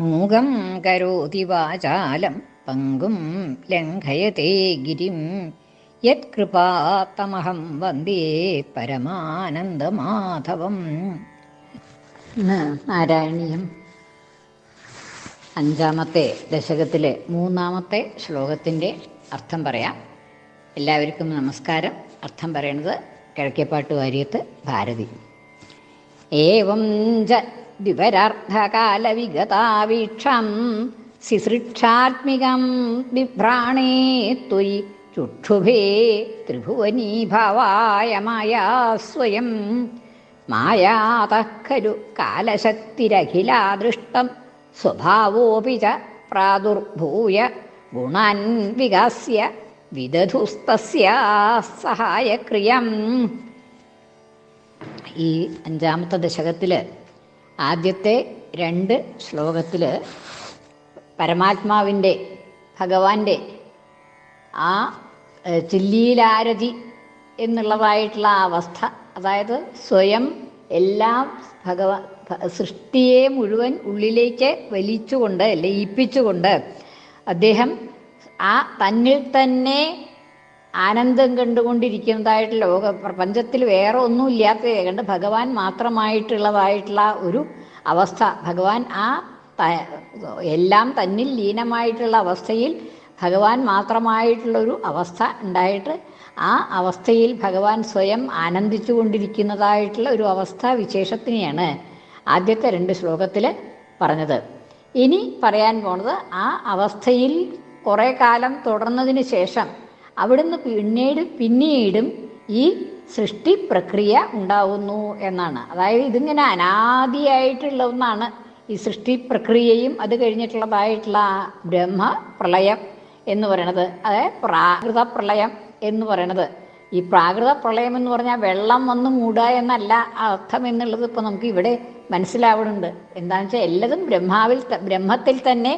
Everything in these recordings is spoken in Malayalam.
മൂകം കരോതി വാചാലം പങ്കും ലംഘയത്തെ ഗിരിം. യത്കൃപാത്തമഹം വന്ദേ പരമാനന്ദമാധവം. നാരായണീയം. അഞ്ചാമത്തെ ദശകത്തിലെ മൂന്നാമത്തെ ശ്ലോകത്തിന്റെ അർത്ഥം പറയാം. എല്ലാവർക്കും നമസ്കാരം. അർത്ഥം പറയുന്നത് കിഴക്കേപ്പാട്ട് വാര്യത്ത് ഭാരതി. ഏവം ച ദ്വിപരാർദ്ധകാലവിഗതാവീക്ഷം സിസൃക്ഷാത്മികം ബിഭ്രാണേ ത്വയി ചുക്ഷുഭേ ത്രിഭുവനീഭവായ മായാ സ്വയം. മായാതഃ ഖലു കാലശക്തിരഖിലാ ദൃഷ്ടം സ്വഭാവോപി ച പ്രാദുർഭൂയ ഗുണാൻ വികാസ്യ വിദധുസ്തസ്യ സഹായക്രിയം. ഈ അഞ്ചാമത്തെ ദശകത്തിൽ ആദ്യത്തെ രണ്ട് ശ്ലോകത്തിൽ പരമാത്മാവിന്റെ ഭഗവാന്റെ ആ ചില്ലിയിലാരതി എന്നുള്ളതായിട്ടുള്ള ആ അവസ്ഥ. അതായത് സ്വയം എല്ലാം ഭഗവ സൃഷ്ടിയെ മുഴുവൻ ഉള്ളിലേക്ക് വലിച്ചുകൊണ്ട് ലയിപ്പിച്ചുകൊണ്ട് അദ്ദേഹം ആ തന്നിൽ തന്നെ ആനന്ദം കണ്ടുകൊണ്ടിരിക്കുന്നതായിട്ട് ലോക പ്രപഞ്ചത്തിൽ വേറെ ഒന്നും ഇല്ലാത്ത കണ്ട് ഭഗവാൻ മാത്രമായിട്ടുള്ളതായിട്ടുള്ള ഒരു അവസ്ഥ. ഭഗവാൻ ആ എല്ലാം തന്നിൽ ലീനമായിട്ടുള്ള അവസ്ഥയിൽ ഭഗവാൻ മാത്രമായിട്ടുള്ളൊരു അവസ്ഥ ഉണ്ടായിട്ട് ആ അവസ്ഥയിൽ ഭഗവാൻ സ്വയം ആനന്ദിച്ചു കൊണ്ടിരിക്കുന്നതായിട്ടുള്ള ഒരു അവസ്ഥ വിശേഷത്തിനെയാണ് ആദ്യത്തെ രണ്ട് ശ്ലോകത്തിൽ പറഞ്ഞത്. ഇനി പറയാൻ പോണത് ആ അവസ്ഥയിൽ കുറേ കാലം തുടർന്നതിന് ശേഷം അവിടുന്ന് പിന്നീട് പിന്നീടും ഈ സൃഷ്ടി പ്രക്രിയ ഉണ്ടാവുന്നു എന്നാണ്. അതായത് ഇതിങ്ങനെ അനാദിയായിട്ടുള്ള ഒന്നാണ് ഈ സൃഷ്ടി പ്രക്രിയയും അത് കഴിഞ്ഞിട്ടുള്ളതായിട്ടുള്ള ബ്രഹ്മ പ്രളയം എന്ന് പറയണത് അതായത് പ്രാകൃത പ്രളയം എന്ന് പറയണത് ഈ പ്രാകൃത പ്രളയം എന്ന് പറഞ്ഞാൽ വെള്ളം വന്ന് മൂടുക എന്നല്ല അർത്ഥം എന്നുള്ളത് ഇപ്പോൾ നമുക്ക് ഇവിടെ മനസ്സിലാവുന്നുണ്ട്. എന്താണെന്ന് വെച്ചാൽ എല്ലതും ബ്രഹ്മാവിൽ ബ്രഹ്മത്തിൽ തന്നെ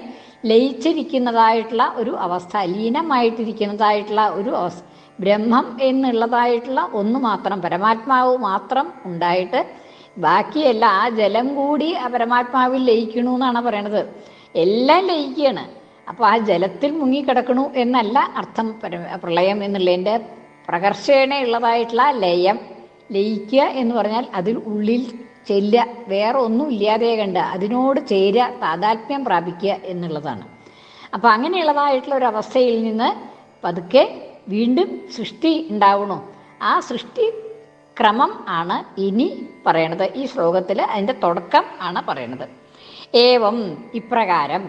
ലയിച്ചിരിക്കുന്നതായിട്ടുള്ള ഒരു അവസ്ഥ ലീനമായിട്ടിരിക്കുന്നതായിട്ടുള്ള ഒരു അവസ്ഥ. ബ്രഹ്മം എന്നുള്ളതായിട്ടുള്ള ഒന്ന് മാത്രം പരമാത്മാവ് മാത്രം ഉണ്ടായിട്ട് ബാക്കിയല്ല ആ ജലം കൂടി ആ പരമാത്മാവിൽ ലയിക്കണു എന്നാണ് പറയണത്. എല്ലാം ലയിക്കുകയാണ്. അപ്പോൾ ആ ജലത്തിൽ മുങ്ങിക്കിടക്കണു എന്നല്ല അർത്ഥം പ്രളയം എന്നുള്ളതിന്റെ പ്രകർഷേണ ഉള്ളതായിട്ടുള്ള ലയം ലയിക്കുക എന്ന് പറഞ്ഞാൽ അതിൽ ഉള്ളിൽ ചെല്ലുക. വേറെ ഒന്നും ഇല്ലാതെ കണ്ട് അതിനോട് ചേരുക താതാത്മ്യം പ്രാപിക്കുക എന്നുള്ളതാണ്. അപ്പോൾ അങ്ങനെയുള്ളതായിട്ടുള്ള ഒരു അവസ്ഥയിൽ നിന്ന് പതുക്കെ വീണ്ടും സൃഷ്ടി ഉണ്ടാവണു. ആ സൃഷ്ടി ക്രമം ആണ് ഇനി പറയണത്. ഈ ശ്ലോകത്തിൽ അതിന്റെ തുടക്കം ആണ് പറയണത്. ഏവം ഇപ്രകാരം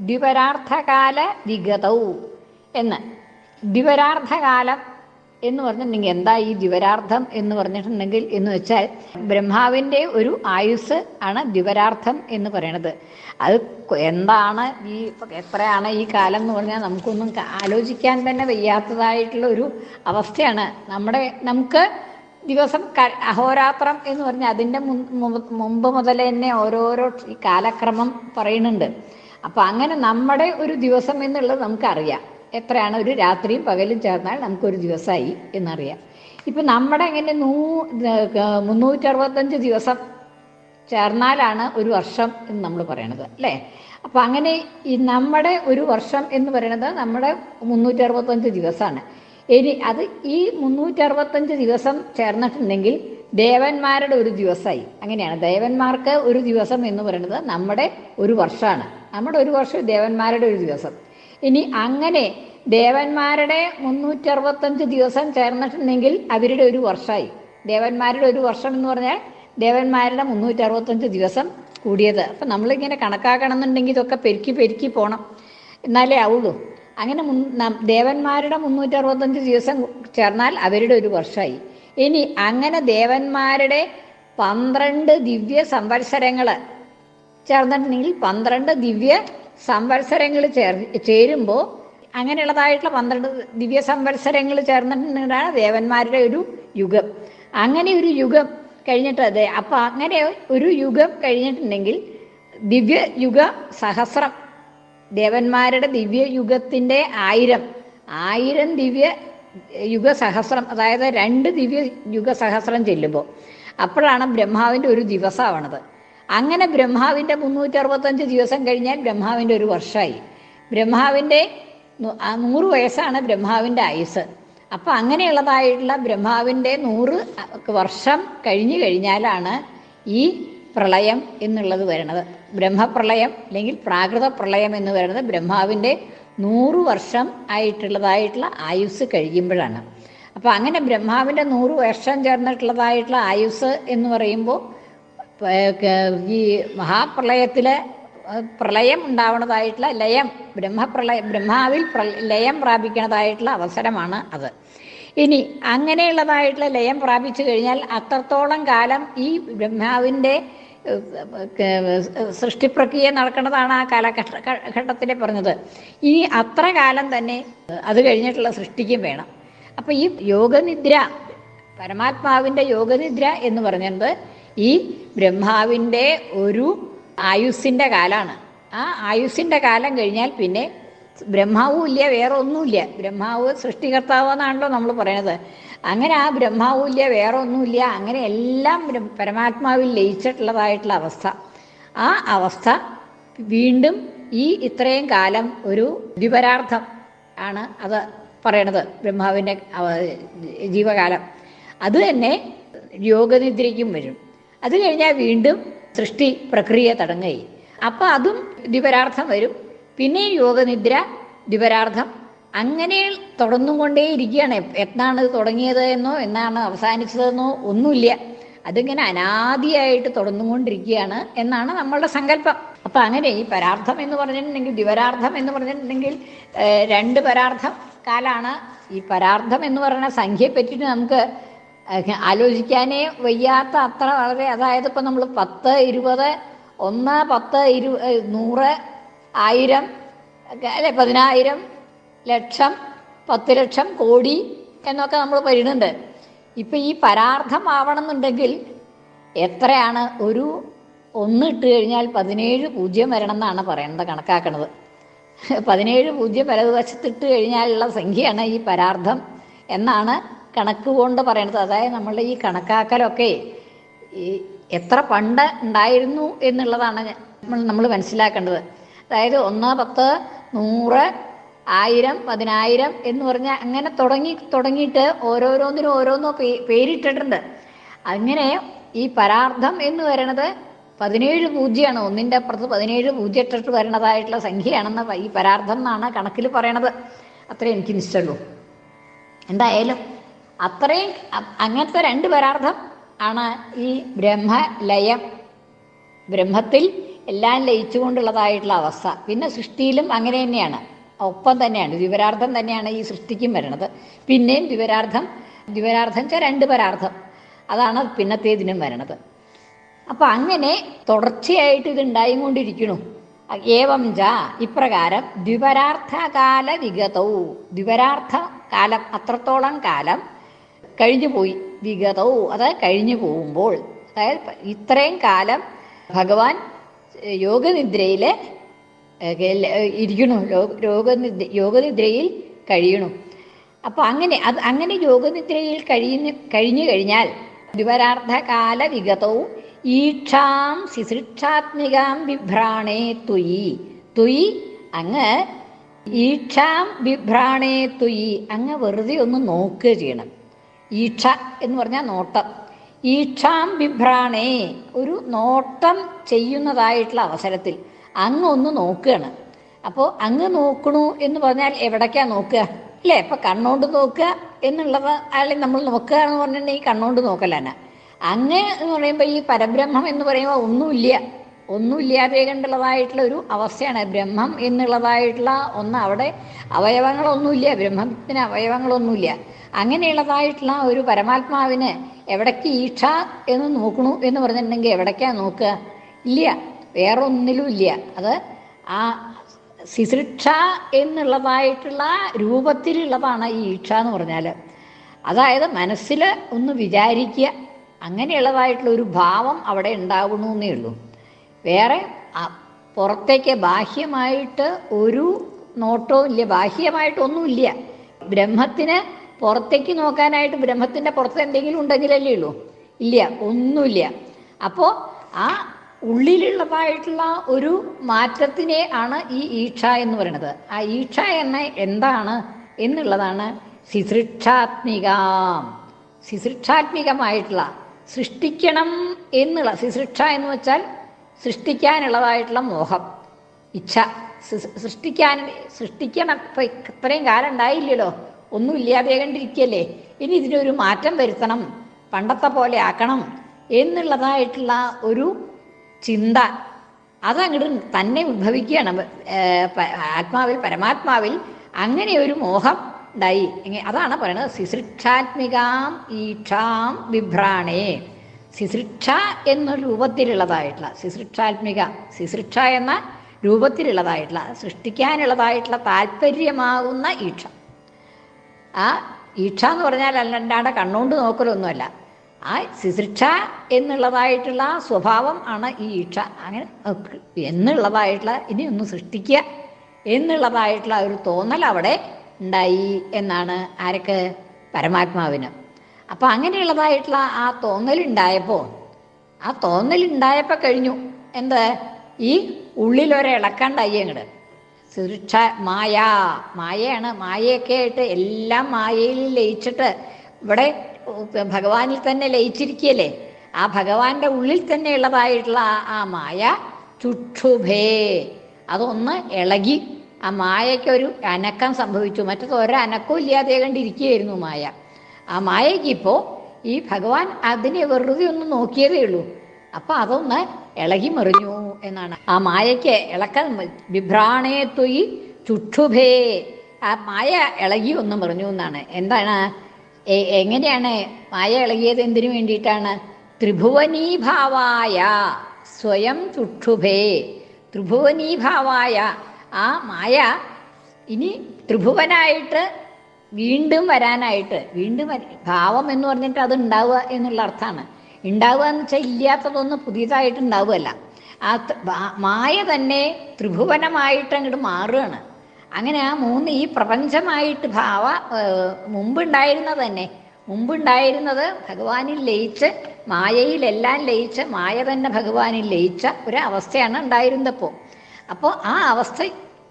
ദ്വിപരാർത്ഥകാല വിഗതൗ എന്ന്. ദ്വിപരാർത്ഥകാലം എന്ന് പറഞ്ഞിട്ടുണ്ടെങ്കിൽ എന്താ ഈ ദ്വിപരാർത്ഥം എന്ന് പറഞ്ഞിട്ടുണ്ടെങ്കിൽ എന്ന് വെച്ചാൽ ബ്രഹ്മാവിന്റെ ഒരു ആയുസ് ആണ് ദ്വിപരാർത്ഥം എന്ന് പറയണത്. അത് എന്താണ് ഈ എത്രയാണ് ഈ കാലം എന്ന് പറഞ്ഞാൽ നമുക്കൊന്നും ആലോചിക്കാൻ തന്നെ വയ്യാത്തതായിട്ടുള്ള ഒരു അവസ്ഥയാണ്. നമ്മുടെ നമുക്ക് ദിവസം അഹോരാത്രം എന്ന് പറഞ്ഞാൽ അതിന്റെ മുമ്പ് മുതൽ തന്നെ ഓരോരോ കാലക്രമം പറയുന്നുണ്ട്. അപ്പം അങ്ങനെ നമ്മുടെ ഒരു ദിവസം എന്നുള്ളത് നമുക്കറിയാം. എത്രയാണ്? ഒരു രാത്രിയും പകലും ചേർന്നാൽ നമുക്കൊരു ദിവസമായി എന്നറിയാം. ഇപ്പം നമ്മുടെ ഇങ്ങനെ നൂ മുന്നൂറ്ററുപത്തഞ്ച് ദിവസം ചേർന്നാലാണ് ഒരു വർഷം എന്ന് നമ്മൾ പറയണത് അല്ലേ? അപ്പം അങ്ങനെ ഈ നമ്മുടെ ഒരു വർഷം എന്ന് പറയുന്നത് നമ്മുടെ മുന്നൂറ്ററുപത്തഞ്ച് ദിവസമാണ് ഇനി അത് ഈ മുന്നൂറ്ററുപത്തഞ്ച് ദിവസം ചേർന്നിട്ടുണ്ടെങ്കിൽ ദേവന്മാരുടെ ഒരു ദിവസമായി അങ്ങനെയാണ്. ദേവന്മാർക്ക് ഒരു ദിവസം എന്ന് പറയുന്നത് നമ്മുടെ ഒരു വർഷമാണ്. നമ്മുടെ ഒരു വർഷം ദേവന്മാരുടെ ഒരു ദിവസം. ഇനി അങ്ങനെ ദേവന്മാരുടെ മുന്നൂറ്റി അറുപത്തഞ്ച് ദിവസം ചേർന്നിട്ടുണ്ടെങ്കിൽ അവരുടെ ഒരു വർഷമായി. ദേവന്മാരുടെ ഒരു വർഷം എന്ന് പറഞ്ഞാൽ ദേവന്മാരുടെ മുന്നൂറ്റി അറുപത്തഞ്ച് ദിവസം കൂടിയത്. അപ്പം നമ്മളിങ്ങനെ കണക്കാക്കണം എന്നുണ്ടെങ്കിൽ ഇതൊക്കെ പെരുക്കി പെരുക്കി പോകണം എന്നാലേ ആവുള്ളൂ. അങ്ങനെ മുൻ- മുന്നൂറ്റി ദേവന്മാരുടെ മുന്നൂറ്ററുപത്തഞ്ച് ദിവസം ചേർന്നാൽ അവരുടെ ഒരു വർഷമായി. ഇനി അങ്ങനെ ദേവന്മാരുടെ പന്ത്രണ്ട് ദിവ്യ സംവത്സരങ്ങൾ ചേർന്നിട്ടുണ്ടെങ്കിൽ പന്ത്രണ്ട് ദിവ്യ സംവത്സരങ്ങൾ ചേർ ചേരുമ്പോൾ അങ്ങനെയുള്ളതായിട്ടുള്ള പന്ത്രണ്ട് ദിവ്യ സംവത്സരങ്ങൾ ചേർന്നിട്ടുണ്ടെങ്കിലാണ് ദേവന്മാരുടെ ഒരു യുഗം. അങ്ങനെ ഒരു യുഗം കഴിഞ്ഞിട്ട് അതെ അപ്പം അങ്ങനെ ഒരു യുഗം കഴിഞ്ഞിട്ടുണ്ടെങ്കിൽ ദിവ്യ യുഗ സഹസ്രം ദേവന്മാരുടെ ദിവ്യ യുഗത്തിന്റെ ആയിരം ആയിരം ദിവ്യ യുഗ സഹസ്രം അതായത് രണ്ട് ദിവ്യ യുഗ സഹസ്രം ചെല്ലുമ്പോൾ അപ്പോഴാണ് ബ്രഹ്മാവിന്റെ ഒരു ദിവസമാവണത്. അങ്ങനെ ബ്രഹ്മാവിന്റെ മുന്നൂറ്റി അറുപത്തഞ്ച് ദിവസം കഴിഞ്ഞാൽ ബ്രഹ്മാവിന്റെ ഒരു വർഷമായി ബ്രഹ്മാവിന്റെ നൂറ് വയസ്സാണ് ബ്രഹ്മാവിന്റെ ആയുസ്. അപ്പം അങ്ങനെയുള്ളതായിട്ടുള്ള ബ്രഹ്മാവിന്റെ നൂറ് വർഷം കഴിഞ്ഞു കഴിഞ്ഞാലാണ് ഈ പ്രളയം എന്നുള്ളത് വരുന്നത്. ബ്രഹ്മപ്രളയം അല്ലെങ്കിൽ പ്രാകൃത പ്രളയം എന്ന് പറയുന്നത് ബ്രഹ്മാവിന്റെ നൂറ് വർഷം ആയിട്ടുള്ളതായിട്ടുള്ള ആയുസ് കഴിയുമ്പോഴാണ്. അപ്പോൾ അങ്ങനെ ബ്രഹ്മാവിന്റെ നൂറ് വർഷം ചേർന്നിട്ടുള്ളതായിട്ടുള്ള ആയുസ് എന്ന് പറയുമ്പോൾ ഈ മഹാപ്രളയത്തിലെ പ്രളയം ഉണ്ടാവുന്നതായിട്ടുള്ള ലയം ബ്രഹ്മപ്രളയ ബ്രഹ്മാവിൽ ലയം പ്രാപിക്കുന്നതായിട്ടുള്ള അവസരമാണ് അത്. ഇനി അങ്ങനെയുള്ളതായിട്ടുള്ള ലയം പ്രാപിച്ചു കഴിഞ്ഞാൽ അത്രത്തോളം കാലം ഈ ബ്രഹ്മാവിന്റെ സൃഷ്ടിപ്രക്രിയ നടക്കുന്നതാണ് ആ കാലഘട്ട ഘട്ടത്തിൽ പറഞ്ഞത്. ഇനി അത്ര കാലം തന്നെ അത് കഴിഞ്ഞിട്ടുള്ള സൃഷ്ടിക്കും വേണം. അപ്പം ഈ യോഗനിദ്ര പരമാത്മാവിന്റെ യോഗനിദ്ര എന്ന് പറയുന്നത് ഈ ബ്രഹ്മാവിന്റെ ഒരു ആയുസ്സിന്റെ കാലമാണ് ആ ആയുസ്സിന്റെ കാലം കഴിഞ്ഞാൽ പിന്നെ ബ്രഹ്മാവും ഇല്ല വേറെ ഒന്നുമില്ല ബ്രഹ്മാവ് സൃഷ്ടികർത്താവ് എന്നാണല്ലോ നമ്മൾ പറയണത്. അങ്ങനെ ആ ബ്രഹ്മാവും ഇല്ല വേറെ ഒന്നുമില്ല അങ്ങനെ എല്ലാം പരമാത്മാവിൽ ലയിച്ചിട്ടുള്ളതായിട്ടുള്ള അവസ്ഥ. ആ അവസ്ഥ വീണ്ടും ഈ ഇത്രയും കാലം ഒരു ദ്വിപരാർത്ഥം ആണ് അത് പറയണത് ബ്രഹ്മാവിന്റെ ജീവകാലം. അത് തന്നെ യോഗനിദ്രയ്ക്കും വരും. അത് കഴിഞ്ഞാൽ വീണ്ടും സൃഷ്ടി പ്രക്രിയ തടങ്ങുകയും. അപ്പോൾ അതും ദ്വിപരാർത്ഥം വരും. പിന്നെ യോഗനിദ്ര ദ്വിപരാർത്ഥം അങ്ങനെ തുടർന്നുകൊണ്ടേ ഇരിക്കുകയാണ് എന്നാണ് തുടങ്ങിയത് എന്നോ എന്നാണ് അവസാനിച്ചതെന്നോ ഒന്നുമില്ല. അതിങ്ങനെ അനാദിയായിട്ട് തുടർന്നുകൊണ്ടിരിക്കുകയാണ് എന്നാണ് നമ്മളുടെ സങ്കല്പം. അപ്പം അങ്ങനെ ഈ പരാർത്ഥം എന്ന് പറഞ്ഞിട്ടുണ്ടെങ്കിൽ ദ്വിപരാർത്ഥം എന്ന് പറഞ്ഞിട്ടുണ്ടെങ്കിൽ രണ്ട് പരാർത്ഥം കാലാണ് ഈ പരാർത്ഥം എന്ന് പറയുന്ന സംഖ്യയെ പറ്റിയിട്ട് നമുക്ക് ആലോചിക്കാനേ വയ്യാത്ത അത്ര വളരെ അതായത് ഇപ്പം നമ്മൾ പത്ത് ഇരുപത് ഒന്ന് പത്ത് ഇരു നൂറ് ആയിരം അല്ലെ? പതിനായിരം ലക്ഷം പത്ത് ലക്ഷം കോടി എന്നൊക്കെ നമ്മൾ പറയുന്നുണ്ട്. ഇപ്പം ഈ പരാർത്ഥം ആവണമെന്നുണ്ടെങ്കിൽ എത്രയാണ്? ഒരു ഒന്ന് ഇട്ട് കഴിഞ്ഞാൽ പതിനേഴ് പൂജ്യം വരണം എന്നാണ് പറയേണ്ടത് കണക്കാക്കണത്. പതിനേഴ് പൂജ്യം വലതുവശത്തിട്ട് കഴിഞ്ഞാലുള്ള സംഖ്യയാണ് ഈ പരാർത്ഥം എന്നാണ് കണക്ക് കൊണ്ട് പറയുന്നത് അതായത് നമ്മളുടെ ഈ കണക്കാക്കലൊക്കെ ഈ എത്ര പണ്ട് ഉണ്ടായിരുന്നു എന്നുള്ളതാണ് നമ്മൾ നമ്മൾ മനസ്സിലാക്കേണ്ടത്. അതായത് ഒന്ന് പത്ത് നൂറ് ആയിരം പതിനായിരം എന്ന് പറഞ്ഞാൽ അങ്ങനെ തുടങ്ങി തുടങ്ങിയിട്ട് ഓരോരോന്നിനും ഓരോന്നോ പേ പേരിട്ടിട്ടുണ്ട്. അങ്ങനെ ഈ പരാർത്ഥം എന്ന് പറയണത് പതിനേഴ് പൂജ്യമാണ്. ഒന്നിന്റെ അപ്പുറത്ത് പതിനേഴ് പൂജ്യം ഇട്ടിട്ട് വരണതായിട്ടുള്ള സംഖ്യയാണെന്ന് ഈ പരാർത്ഥം എന്നാണ് കണക്കിൽ പറയണത്. അത്രേ എനിക്ക് നിശ്ചയുള്ളൂ എന്തായാലും അത്രയും അങ്ങനത്തെ രണ്ട് പരാർത്ഥം ആണ് ഈ ബ്രഹ്മലയം ബ്രഹ്മത്തിൽ എല്ലാം ലയിച്ചുകൊണ്ടുള്ളതായിട്ടുള്ള അവസ്ഥ. പിന്നെ സൃഷ്ടിയിലും അങ്ങനെ തന്നെയാണ്. ഒപ്പം തന്നെയാണ്. ദ്വിപരാർത്ഥം തന്നെയാണ് ഈ സൃഷ്ടിക്കും വരുന്നത്. പിന്നെയും ദ്വിപരാർത്ഥം ദ്വിപരാർത്ഥം വെച്ചാൽ രണ്ട് പരാർത്ഥം. അതാണ് പിന്നത്തേതിനും വരണത്. അപ്പം അങ്ങനെ തുടർച്ചയായിട്ട് ഇത് ഉണ്ടായും കൊണ്ടിരിക്കണു ഏവം ജ ഇപ്രകാരം ദ്വിപരാർത്ഥകാല വിഗതവും ദ്വിപരാർത്ഥ കാലം അത്രത്തോളം കാലം കഴിഞ്ഞു പോയി. വിഗതവും അതായത് കഴിഞ്ഞു പോകുമ്പോൾ. അതായത് ഇത്രയും കാലം ഭഗവാൻ യോഗനിദ്രയിൽ ഇരിക്കണു രോഗനിദ്ര യോഗനിദ്രയിൽ കഴിയണു അപ്പോൾ അങ്ങനെ അത് അങ്ങനെ യോഗനിദ്രയിൽ കഴിയുന്ന കഴിഞ്ഞു കഴിഞ്ഞാൽ ദ്വിപരാർത്ഥകാല വിഗതവും ഈക്ഷാം ശിശിക്ഷാത്മികാം വിഭ്രാണേ തുയി. തുയി അങ്ങ് ഈക്ഷാം വിഭ്രാണേ തുയി. അങ്ങ് വെറുതെ ഒന്ന് നോക്കുക ചെയ്യണം. ഈക്ഷ എന്ന് പറഞ്ഞാൽ നോട്ടം. ഈക്ഷാം വിഭ്രാണേ ഒരു നോട്ടം ചെയ്യുന്നതായിട്ടുള്ള അവസരത്തിൽ അങ്ങ് ഒന്ന് നോക്കുകയാണ്. അപ്പോൾ അങ്ങ് നോക്കണു എന്ന് പറഞ്ഞാൽ എവിടേക്കാണ് നോക്കുക? അല്ലേ? ഇപ്പം കണ്ണോണ്ട് നോക്കുക എന്നുള്ളത് അല്ലെങ്കിൽ നമ്മൾ നോക്കുക എന്ന് പറഞ്ഞിട്ടുണ്ടെങ്കിൽ കണ്ണോണ്ട് നോക്കലാണ്. അങ്ങ് എന്ന് പറയുമ്പോൾ ഈ പരബ്രഹ്മം എന്ന് പറയുമ്പോൾ ഒന്നുമില്ല. ഒന്നുമില്ലാതെ കണ്ടുള്ളതായിട്ടുള്ള ഒരു അവസ്ഥയാണ് ബ്രഹ്മം എന്നുള്ളതായിട്ടുള്ള ഒന്ന് അവിടെ അവയവങ്ങളൊന്നുമില്ല. ബ്രഹ്മത്തിന് അവയവങ്ങളൊന്നുമില്ല. അങ്ങനെയുള്ളതായിട്ടുള്ള ഒരു പരമാത്മാവിന് എവിടേക്ക് ഈക്ഷ എന്ന് നോക്കണു എന്ന് പറഞ്ഞിട്ടുണ്ടെങ്കിൽ എവിടേക്കാ നോക്കുക? ഇല്ല. വേറെ ഒന്നിലും ഇല്ല. അത് ആ ശിശിക്ഷ എന്നുള്ളതായിട്ടുള്ള രൂപത്തിലുള്ളതാണ് ഈ ഈക്ഷ എന്ന് പറഞ്ഞാൽ അതായത് മനസ്സിൽ ഒന്ന് വിചാരിക്കുക. അങ്ങനെയുള്ളതായിട്ടുള്ള ഒരു ഭാവം അവിടെ ഉണ്ടാവണമെന്നേ ഉള്ളൂ. വേറെ പുറത്തേക്ക് ബാഹ്യമായിട്ട് ഒരു നോട്ടവും ഇല്ല. ബാഹ്യമായിട്ടൊന്നുമില്ല. ബ്രഹ്മത്തിന് പുറത്തേക്ക് നോക്കാനായിട്ട് ബ്രഹ്മത്തിന്റെ പുറത്ത് എന്തെങ്കിലും ഉണ്ടെങ്കിലല്ലേ ഉള്ളൂ. ഇല്ല ഒന്നുമില്ല. അപ്പോൾ ആ ഉള്ളിലുള്ളതായിട്ടുള്ള ഒരു മാറ്റത്തിനെ ആണ് ഈ ഈക്ഷ എന്ന് പറയുന്നത്. ആ ഈക്ഷ എന്ന എന്താണ് എന്നുള്ളതാണ് ശിശൃക്ഷാത്മിക ശിശൃക്ഷാത്മികമായിട്ടുള്ള സൃഷ്ടിക്കണം എന്നുള്ള ശിശൃക്ഷ എന്ന് വെച്ചാൽ സൃഷ്ടിക്കാനുള്ളതായിട്ടുള്ള മോഹം. ഇച്ഛ സൃഷ്ടിക്കാൻ സൃഷ്ടിക്കണം. ഇപ്പം ഇത്രയും കാലം ഉണ്ടായില്ലല്ലോ. ഒന്നും ഇല്ലാതെ കണ്ടിരിക്കുകയല്ലേ ഇനി ഇതിനൊരു മാറ്റം വരുത്തണം പണ്ടത്തെ പോലെ ആക്കണം എന്നുള്ളതായിട്ടുള്ള ഒരു ചിന്ത. അതങ്ങോട്ട് തന്നെ ഉദ്ഭവിക്കുകയാണ് ആത്മാവിൽ പരമാത്മാവിൽ അങ്ങനെ ഒരു മോഹം ഉണ്ടായി. അതാണ് പറയുന്നത് ശിശൃക്ഷാത്മികാം ഈക്ഷാം വിഭ്രാണേ. ശിശൃക്ഷ എന്ന രൂപത്തിലുള്ളതായിട്ടുള്ള ശിശൃക്ഷാത്മിക ശിശൃക്ഷ എന്ന രൂപത്തിലുള്ളതായിട്ടുള്ള സൃഷ്ടിക്കാനുള്ളതായിട്ടുള്ള താല്പര്യമാകുന്ന ഈക്ഷ. ആ ഈക്ഷ എന്ന് പറഞ്ഞാൽ അല്ലാണ്ട് കണ്ണുകൊണ്ട് നോക്കലൊന്നുമല്ല. ആ ശിശിക്ഷ എന്നുള്ളതായിട്ടുള്ള സ്വഭാവം ആണ് ഈ ഈക്ഷ. അങ്ങനെ എന്നുള്ളതായിട്ടുള്ള ഇനി ഒന്ന് സൃഷ്ടിക്കുക എന്നുള്ളതായിട്ടുള്ള ഒരു തോന്നൽ അവിടെ ഉണ്ടായി എന്നാണ് ആരൊക്കെ? പരമാത്മാവിന്. അപ്പോൾ അങ്ങനെയുള്ളതായിട്ടുള്ള ആ തോന്നലുണ്ടായപ്പോൾ ആ തോന്നലുണ്ടായപ്പോൾ കഴിഞ്ഞു. എന്ത്? ഈ ഉള്ളിലൊരിളക്കണ്ടായി അങ്ങോട്ട് സുരക്ഷ മായ. മായയാണ്. മായയൊക്കെ ആയിട്ട് എല്ലാം മായയിൽ ലയിച്ചിട്ട് ഇവിടെ ഭഗവാനിൽ തന്നെ ലയിച്ചിരിക്കുകയല്ലേ? ആ ഭഗവാന്റെ ഉള്ളിൽ തന്നെ ഉള്ളതായിട്ടുള്ള ആ- മായ ചുക്ഷുഭേ. അതൊന്ന് ഇളകി ആ മായയ്ക്കൊരു അനക്കം സംഭവിച്ചു. മറ്റത് ഒരനക്കവും ഇല്ലാതെ കണ്ടിരിക്കുകയായിരുന്നു മായ. ആ മായയ്ക്കിപ്പോൾ ഈ ഭഗവാൻ അതിനെ വെറുതെ ഒന്ന് നോക്കിയതേ ഉള്ളൂ. അപ്പൊ അതൊന്ന് ഇളകി മറിഞ്ഞു എന്നാണ്. ആ മായയ്ക്ക് ഇളക്കം വിഭ്രാണേ തൊയ് ചുക്ഷുഭേ ആ മായ ഇളകി ഒന്ന് മറിഞ്ഞു എന്നാണ്. എന്താണ്? എങ്ങനെയാണ് മായ ഇളകിയത് എന്തിനു വേണ്ടിയിട്ടാണ്? ത്രിഭുവനീഭാവായ സ്വയം ചുക്ഷുഭേ ത്രിഭുവനീഭാവായ ആ മായ ഇനി ത്രിഭുവനായിട്ട് വീണ്ടും വരാനായിട്ട് വീണ്ടും ഭാവം എന്ന് പറഞ്ഞിട്ട് അത് ഉണ്ടാവുക എന്നുള്ള അർത്ഥമാണ്. ഉണ്ടാവുക എന്ന് വെച്ചാൽ ഇല്ലാത്തതൊന്നും പുതിയതായിട്ട് ഉണ്ടാവുകയല്ല ആ മായ തന്നെ ത്രിഭുവനമായിട്ട് അങ്ങോട്ട് മാറുകയാണ്. അങ്ങനെ ആ മൂന്ന് ഈ പ്രപഞ്ചമായിട്ട് ഭാവ മുമ്പുണ്ടായിരുന്നത് തന്നെ. മുമ്പുണ്ടായിരുന്നത് ഭഗവാനിൽ ലയിച്ച് മായയിലെല്ലാം ലയിച്ച് മായ തന്നെ ഭഗവാനിൽ ലയിച്ച ഒരു അവസ്ഥയാണ് ഉണ്ടായിരുന്നപ്പോൾ. അപ്പോൾ ആ അവസ്ഥ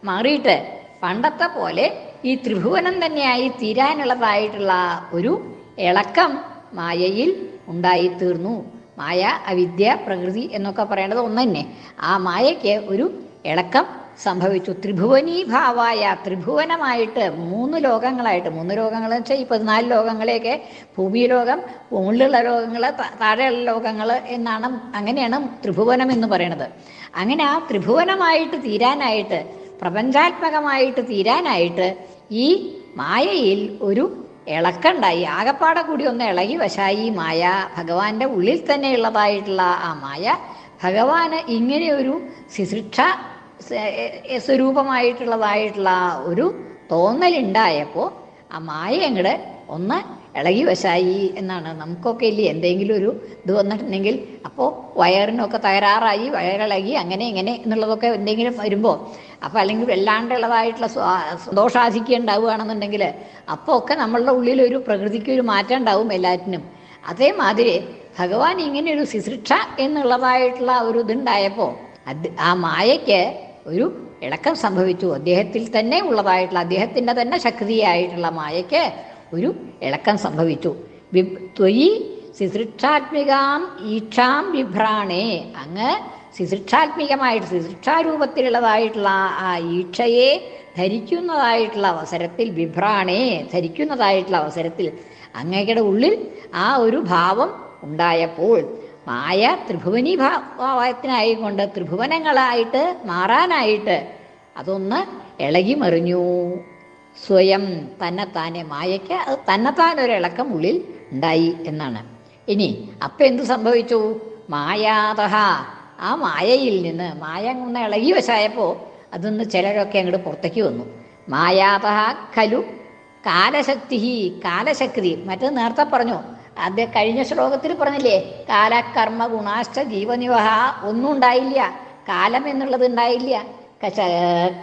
മാറിയിട്ട് പണ്ടത്തെ പോലെ ഈ ത്രിഭുവനം തന്നെയായി തീരാനുള്ളതായിട്ടുള്ള ഒരു ഇളക്കം മായയിൽ ഉണ്ടായിത്തീർന്നു. മായ അവിദ്യ പ്രകൃതി എന്നൊക്കെ പറയേണ്ടത് ഒന്നന്നെ. ആ മായയ്ക്ക് ഒരു ഇളക്കം സംഭവിച്ചു. ത്രിഭുവനീഭാവായ ത്രിഭുവനമായിട്ട് മൂന്ന് ലോകങ്ങളായിട്ട് മൂന്ന് ലോകങ്ങൾ വെച്ചാൽ ഈ പതിനാല് ലോകങ്ങളെയൊക്കെ ഭൂമി ലോകം മുകളിലുള്ള ലോകങ്ങൾ താഴെയുള്ള ലോകങ്ങൾ എന്നാണ് അങ്ങനെയാണ് ത്രിഭുവനം എന്ന് പറയുന്നത് അങ്ങനെ ആ ത്രിഭുവനമായിട്ട് തീരാനായിട്ട് പ്രപഞ്ചാത്മകമായിട്ട് തീരാനായിട്ട് ഈ മായയിൽ ഒരു ഇളക്കണ്ടായി. ആകപ്പാടെ കൂടി ഒന്ന് ഇളകി വശായി മായ ഭഗവാന്റെ ഉള്ളിൽ തന്നെ ഉള്ളതായിട്ടുള്ള ആ മായ ഭഗവാന് ഇങ്ങനെ ഒരു സ്വരൂപമായിട്ടുള്ളതായിട്ടുള്ള ഒരു തോന്നലുണ്ടായപ്പോൾ ആ മായ അങ്ങട് ഒന്ന് ഇളകി വശായി എന്നാണ്. നമുക്കൊക്കെ ഇല്ലേ? എന്തെങ്കിലും ഒരു ഇത് വന്നിട്ടുണ്ടെങ്കിൽ അപ്പോൾ വയറിനൊക്കെ തകരാറായി വയറിളകി അങ്ങനെ ഇങ്ങനെ എന്നുള്ളതൊക്കെ എന്തെങ്കിലും വരുമ്പോൾ അപ്പോൾ അല്ലെങ്കിൽ വല്ലാണ്ടുള്ളതായിട്ടുള്ള സന്തോഷാധിക്യം ഉണ്ടാവുകയാണെന്നുണ്ടെങ്കിൽ അപ്പോൾ ഒക്കെ നമ്മളുടെ ഉള്ളിലൊരു പ്രകൃതിക്ക് ഒരു മാറ്റം ഉണ്ടാവും എല്ലാറ്റിനും. അതേമാതിരി ഭഗവാൻ ഇങ്ങനെ ഒരു ശുശ്രൂഷ എന്നുള്ളതായിട്ടുള്ള ഒരു ഇതുണ്ടായപ്പോൾ അത് ആ മായയ്ക്ക് ഒരു ഇളക്കം സംഭവിച്ചു. അദ്ദേഹത്തിൽ തന്നെ ഉള്ളതായിട്ടുള്ള അദ്ദേഹത്തിന്റെ തന്നെ ശക്തിയായിട്ടുള്ള മായയ്ക്ക് ഒരു ഇളക്കം സംഭവിച്ചു. ത്വയി ശുശ്രൂഷാത്മികാം ഈക്ഷാം വിഭ്രാണേ. അങ്ങ് ശുശ്രൂഷാത്മികമായിട്ട് ശുശ്രൂഷാരൂപത്തിലുള്ളതായിട്ടുള്ള ആ ഈക്ഷയെ ധരിക്കുന്നതായിട്ടുള്ള അവസരത്തിൽ വിഭ്രാണേ ധരിക്കുന്നതായിട്ടുള്ള അവസരത്തിൽ അങ്ങയുടെ ഉള്ളിൽ ആ ഒരു ഭാവം ഉണ്ടായപ്പോൾ മായ ത്രിഭുവനി ഭാവത്തിനായിക്കൊണ്ട് ത്രിഭുവനങ്ങളായിട്ട് മാറാനായിട്ട് അതൊന്ന് ഇളകി മറിഞ്ഞു സ്വയം തന്നെത്താനെ മായയ്ക്ക്. അത് തന്നെത്താൻ ഒരു ഇളക്കം ഉള്ളിൽ ഉണ്ടായി എന്നാണ്. ഇനി അപ്പം എന്ത് സംഭവിച്ചു? മായാതഹ. ആ മായയിൽ നിന്ന് മായ ഒന്ന് ഇളകി വശായപ്പോൾ അതൊന്ന് ചിലരൊക്കെ അങ്ങോട്ട് പുറത്തേക്ക് വന്നു. മായാതഹ ഖലു കാലശക്തി കാലശക്തി. മറ്റത് നേരത്തെ പറഞ്ഞു? അത് കഴിഞ്ഞ ശ്ലോകത്തിൽ പറഞ്ഞില്ലേ? കാലകർമ്മ ഗുണാഷ്ട ജീവനിവഹ. ഒന്നും ഉണ്ടായില്ല. കാലം എന്നുള്ളത് ഉണ്ടായില്ല.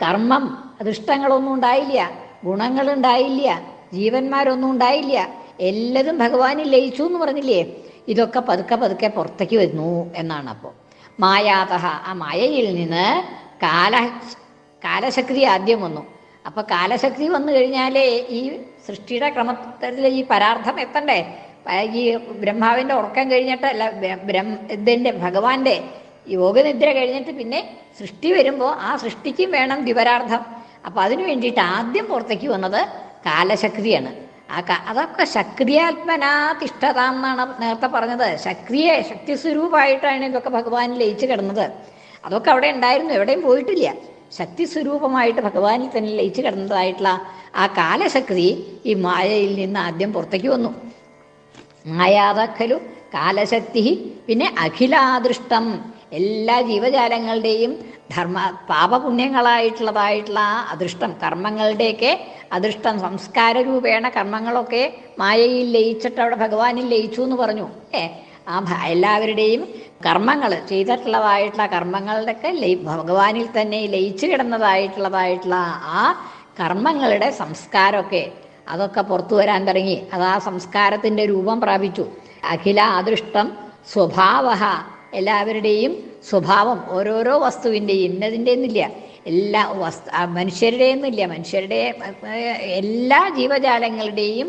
കർമ്മം അതിഷ്ടങ്ങളൊന്നും ഉണ്ടായില്ല. ഗുണങ്ങളുണ്ടായില്ല. ജീവന്മാരൊന്നും ഉണ്ടായില്ല. എല്ലതും ഭഗവാനിൽ ലയിച്ചു എന്ന് പറഞ്ഞില്ലേ? ഇതൊക്കെ പതുക്കെ പതുക്കെ പുറത്തേക്ക് വരുന്നു എന്നാണ് അപ്പോൾ മായാതഹ ആ മായയിൽ നിന്ന് കാല കാലശക്തി ആദ്യം വന്നു. അപ്പൊ കാലശക്തി വന്നു കഴിഞ്ഞാലേ ഈ സൃഷ്ടിയുടെ ക്രമത്തിൽ ഈ പരാർത്ഥം എത്തണ്ടേ? ഈ ബ്രഹ്മാവിന്റെ ഉറക്കം കഴിഞ്ഞിട്ട് അല്ല ബ്രഹ്മ ഇതിന്റെ ഭഗവാന്റെ യോഗനിദ്ര കഴിഞ്ഞിട്ട് പിന്നെ സൃഷ്ടി വരുമ്പോൾ ആ സൃഷ്ടിക്കും വേണം ദിവരാർത്ഥം അപ്പൊ അതിനു വേണ്ടിയിട്ട് ആദ്യം പുറത്തേക്ക് വന്നത് കാലശക്തിയാണ്. ആ അതൊക്കെ ശക്തിയാത്മനാ തിഷ്ഠതാം എന്നാണ് നേരത്തെ പറഞ്ഞത്. ശക്തിയെ ശക്തി സ്വരൂപമായിട്ടാണ് ഇതൊക്കെ ഭഗവാൻ ലയിച്ചു കിടന്നത്. അതൊക്കെ അവിടെ ഉണ്ടായിരുന്നു എവിടെയും പോയിട്ടില്ല. ശക്തി സ്വരൂപമായിട്ട് ഭഗവാനിൽ തന്നെ ലയിച്ചു കിടന്നതായിട്ടുള്ള ആ കാലശക്തി ഈ മായയിൽ നിന്ന് ആദ്യം പുറത്തേക്ക് വന്നു. മായാതക്കലു കാലശക്തി പിന്നെ അഖിലാദൃഷ്ടം. എല്ലാ ജീവജാലങ്ങളുടെയും ധർമ്മ പാപപുണ്യങ്ങളായിട്ടുള്ളതായിട്ടുള്ള ആ അദൃഷ്ടം കർമ്മങ്ങളുടെയൊക്കെ അദൃഷ്ടം സംസ്കാര രൂപേണ കർമ്മങ്ങളൊക്കെ മായയിൽ ലയിച്ചിട്ട് അവിടെ ഭഗവാനിൽ ലയിച്ചു എന്ന് പറഞ്ഞു. ഏ ആ എല്ലാവരുടെയും കർമ്മങ്ങൾ ചെയ്തിട്ടുള്ളതായിട്ടുള്ള കർമ്മങ്ങളുടെയൊക്കെ ലയി ഭഗവാനിൽ തന്നെ ലയിച്ചു കിടന്നതായിട്ടുള്ളതായിട്ടുള്ള ആ കർമ്മങ്ങളുടെ സംസ്കാരമൊക്കെ അതൊക്കെ പുറത്തു വരാൻ തുടങ്ങി. അത് ആ സംസ്കാരത്തിന്റെ രൂപം പ്രാപിച്ചു. അഖില അദൃഷ്ടം സ്വഭാവ എല്ലാവരുടെയും സ്വഭാവം ഓരോരോ വസ്തുവിന്റെയും ഇന്നതിന്റെ എന്നില്ല എല്ലാ വസ്തു മനുഷ്യരുടെ മനുഷ്യരുടെ എല്ലാ ജീവജാലങ്ങളുടെയും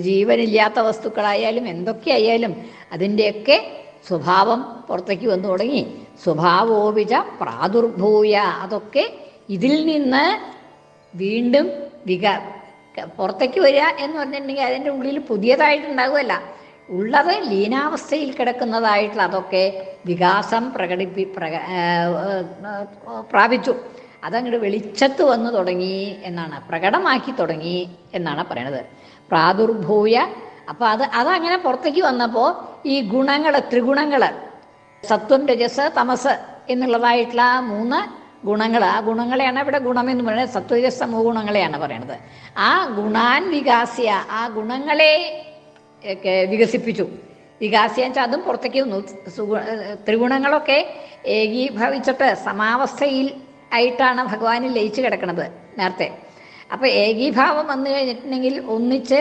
ജീവനില്ലാത്ത വസ്തുക്കളായാലും എന്തൊക്കെയായാലും അതിന്റെയൊക്കെ സ്വഭാവം പുറത്തേക്ക് വന്നു തുടങ്ങി. സ്വഭാവോപിച പ്രാദുർഭൂയ അതൊക്കെ ഇതിൽ നിന്ന് വീണ്ടും വിക പുറത്തേക്ക് വരിക എന്ന് പറഞ്ഞിട്ടുണ്ടെങ്കിൽ അതിന്റെ ഉള്ളിൽ പുതിയതായിട്ടുണ്ടാകുമല്ല ഉള്ളത് ലീനാവസ്ഥയിൽ കിടക്കുന്നതായിട്ടുള്ള അതൊക്കെ വികാസം പ്രകടിപ്പി പ്രക പ്രാപിച്ചു. അതങ്ങോട്ട് വെളിച്ചത്ത് വന്നു തുടങ്ങി എന്നാണ് പ്രകടമാക്കി തുടങ്ങി എന്നാണ് പറയണത്. പ്രാദുർഭൂയ അപ്പോൾ അത് അതങ്ങനെ പുറത്തേക്ക് വന്നപ്പോൾ ഈ ഗുണങ്ങൾ ത്രിഗുണങ്ങൾ സത്വം രജസ് തമസ് എന്നുള്ളതായിട്ടുള്ള മൂന്ന് ഗുണങ്ങൾ ആ ഗുണങ്ങളെയാണ് ഇവിടെ ഗുണമെന്ന് പറയുന്നത്. സത്വരജസ് ഗുണങ്ങളെയാണ് പറയണത്. ആ ഗുണാൻ വികാസിയ ആ ഗുണങ്ങളെ ഒക്കെ വികസിപ്പിച്ചു. വികാസിയൻ വെച്ചാൽ പുറത്തേക്ക് വന്നു. ത്രിഗുണങ്ങളൊക്കെ ഏകീഭവിച്ചിട്ട് സമാവസ്ഥയിൽ ആയിട്ടാണ് ഭഗവാനിൽ ലയിച്ചു കിടക്കുന്നത് നേരത്തെ. അപ്പൊ ഏകീഭാവം വന്നു കഴിഞ്ഞിട്ടുണ്ടെങ്കിൽ ഒന്നിച്ച്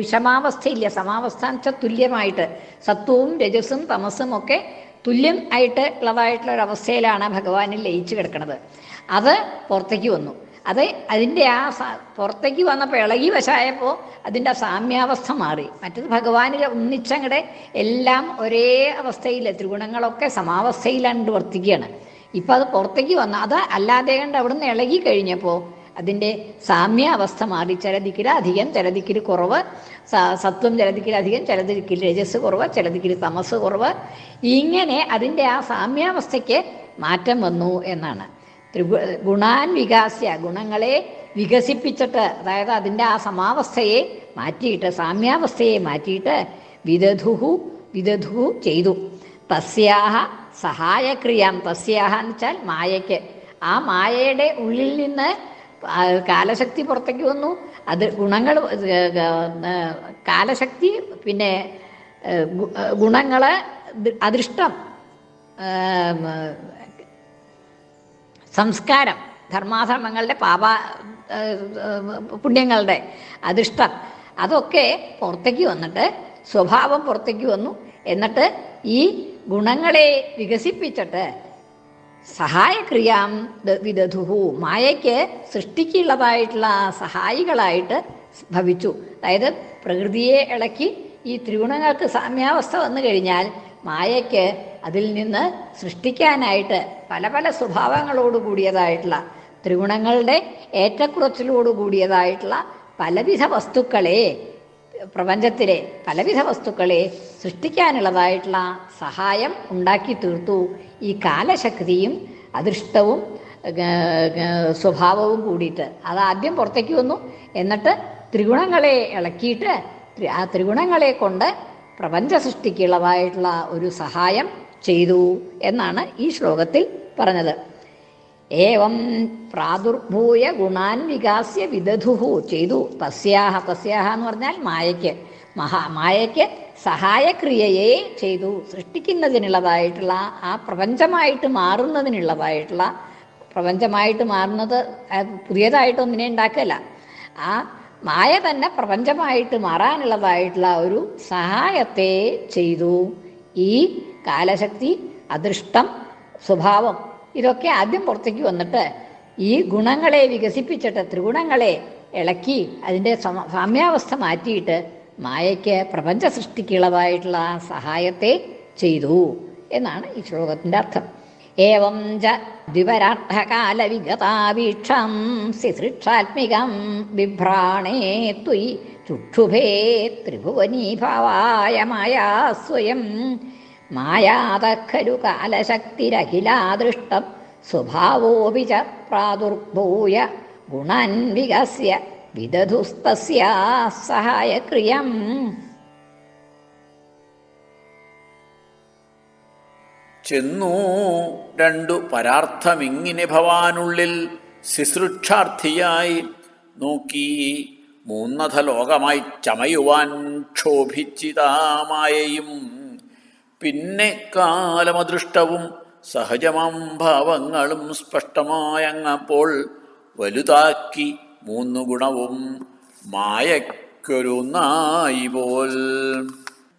വിഷമാവസ്ഥയില്ല. സമാവസ്ഥ തുല്യമായിട്ട്. സത്വവും രജസും തമസും ഒക്കെ തുല്യം ആയിട്ട് ഉള്ളതായിട്ടുള്ള ഒരു അവസ്ഥയിലാണ് ഭഗവാനിൽ ലയിച്ചു കിടക്കുന്നത് അത് പുറത്തേക്ക് വന്നു. അത് അതിന്റെ ആ പുറത്തേക്ക് വന്നപ്പോൾ ഇളകി വശായപ്പോൾ അതിന്റെ സാമ്യാവസ്ഥ മാറി. മറ്റത് ഭഗവാന് ഒന്നിച്ചങ്ങടെ എല്ലാം ഒരേ അവസ്ഥയിൽ ത്രിഗുണങ്ങളൊക്കെ സമാവസ്ഥയിലാണ് വർത്തിക്കുകയാണ് ഇപ്പം അത് പുറത്തേക്ക് വന്ന അത് അല്ലാതെ കണ്ട് അവിടുന്ന് ഇളകി കഴിഞ്ഞപ്പോൾ അതിന്റെ സാമ്യാവസ്ഥ മാറി. ചിലതിക്കിൽ അധികം ചിലതിക്കിൽ കുറവ് സത്വം ചിലതിക്കിൽ അധികം ചിലതിക്കിൽ രജസ് കുറവ് ചിലതിക്കിൽ തമസ് കുറവ്. ഇങ്ങനെ അതിന്റെ ആ സാമ്യാവസ്ഥയ്ക്ക് മാറ്റം വന്നു എന്നാണ്. ത്രിഗു ഗുണാൻ വികാസ്യ ഗുണങ്ങളെ വികസിപ്പിച്ചിട്ട് അതായത് അതിന്റെ ആ സമാവസ്ഥയെ മാറ്റിയിട്ട് സാമ്യാവസ്ഥയെ മാറ്റിയിട്ട് വിദധുഹു വിദധു ചെയ്തു. തസ്യാഹ സഹായക്രിയാം. തസ്യാഹ എന്ന് വെച്ചാൽ മായയ്ക്ക്. ആ മായയുടെ ഉള്ളിൽ നിന്ന് കാലശക്തി പുറത്തേക്ക് വന്നു. അത് ഗുണങ്ങൾ കാലശക്തി പിന്നെ ഗുണങ്ങൾ അദൃഷ്ടം സംസ്കാരം ധർമാധർമ്മങ്ങളുടെ പാപ പുണ്യങ്ങളുടെ അധിഷ്ഠം അതൊക്കെ പുറത്തേക്ക് വന്നിട്ട് സ്വഭാവം പുറത്തേക്ക് വന്നു. എന്നിട്ട് ഈ ഗുണങ്ങളെ വികസിപ്പിച്ചിട്ട് സഹായക്രിയാം വിദധുഹു മായയ്ക്ക് സൃഷ്ടിക്കുള്ളതായിട്ടുള്ള സഹായികളായിട്ട് ഭവിച്ചു. അതായത് പ്രകൃതിയെ ഇളക്കി ഈ ത്രിഗുണങ്ങൾക്ക് സാമ്യാവസ്ഥ വന്നു കഴിഞ്ഞാൽ മായയ്ക്ക് അതിൽ നിന്ന് സൃഷ്ടിക്കാനായിട്ട് പല പല സ്വഭാവങ്ങളോട് കൂടിയതായിട്ടുള്ള ത്രിഗുണങ്ങളുടെ ഏറ്റക്കുറച്ചിലോട് കൂടിയതായിട്ടുള്ള പലവിധ വസ്തുക്കളെ പ്രപഞ്ചത്തിലെ പലവിധ വസ്തുക്കളെ സൃഷ്ടിക്കാനുള്ളതായിട്ടുള്ള സഹായം ഉണ്ടാക്കി തീർത്തു. ഈ കാലശക്തിയും അദൃഷ്ടവും സ്വഭാവവും കൂടിയിട്ട് അത് ആദ്യം പുറത്തേക്ക് വന്നു. എന്നിട്ട് ത്രിഗുണങ്ങളെ ഇളക്കിയിട്ട് ആ ത്രിഗുണങ്ങളെ കൊണ്ട് പ്രപഞ്ച സൃഷ്ടിക്കുള്ളതായിട്ടുള്ള ഒരു സഹായം ചെയ്തു എന്നാണ് ഈ ശ്ലോകത്തിൽ പറഞ്ഞത്. ഏവം പ്രാദുർഭൂയ ഗുണാൻ വികാസ്യ വിദധുഹു ചെയ്തു. തസ്യാഹ തസ്യാഹ എന്ന് പറഞ്ഞാൽ മായയ്ക്ക്. മഹാ മായയ്ക്ക് സഹായക്രിയയെ ചെയ്തു. സൃഷ്ടിക്കുന്നതിനുള്ളതായിട്ടുള്ള ആ പ്രപഞ്ചമായിട്ട് മാറുന്നതിനുള്ളതായിട്ടുള്ള പ്രപഞ്ചമായിട്ട് മാറുന്നത് പുതിയതായിട്ടൊന്നിനെ ഉണ്ടാക്കല്ല ആ മായ തന്നെ പ്രപഞ്ചമായിട്ട് മാറാനുള്ളതായിട്ടുള്ള ഒരു സഹായത്തെ ചെയ്തു. ഈ കാലശക്തി അദൃഷ്ടം സ്വഭാവം ഇതൊക്കെ ആദ്യം പുറത്തേക്ക് വന്നിട്ട് ഈ ഗുണങ്ങളെ വികസിപ്പിച്ചിട്ട് ത്രിഗുണങ്ങളെ ഇളക്കി അതിന്റെ സമ സാമ്യാവസ്ഥ മാറ്റിയിട്ട് മായയ്ക്ക് പ്രപഞ്ച സൃഷ്ടിക്കുള്ളതായിട്ടുള്ള സഹായത്തെ ചെയ്തു എന്നാണ് ഈ ശ്ലോകത്തിന്റെ അർത്ഥം. ഏവം ച ദ്വിപരാർത്ഥകാലവിഗതാവീക്ഷം സിസൃക്ഷാത്മികം ബിഭ്രാണേ ത്വയി ചുക്ഷുഭേ ത്രിഭുവനീഭാവായ മായാ സ്വയം. മായാത ഖലു കാലശക്തിരഖിലാദൃഷ്ടം സ്വഭാവോപി ച പ്രാദുർഭൂയ ഗുണാൻ വികസ്യ വിദധുസ്തസ്യാ സഹായക്രിയം ചെന്നു രണ്ടു പരാർത്ഥമിങ്ങിനെ ഭവാനുള്ളിൽ ശുശ്രൂക്ഷാർത്ഥിയായി നോക്കി മൂന്നഥ ലോകമായി ചമയുവാൻ ക്ഷോഭിച്ചിതാമായയും. പിന്നെ കാലമദൃഷ്ടവും സഹജമാം ഭാവങ്ങളും സ്പഷ്ടമായങ്ങപ്പോൾ വലുതാക്കി മൂന്നു ഗുണവും മായക്കൊരുന്നായി പോൽ.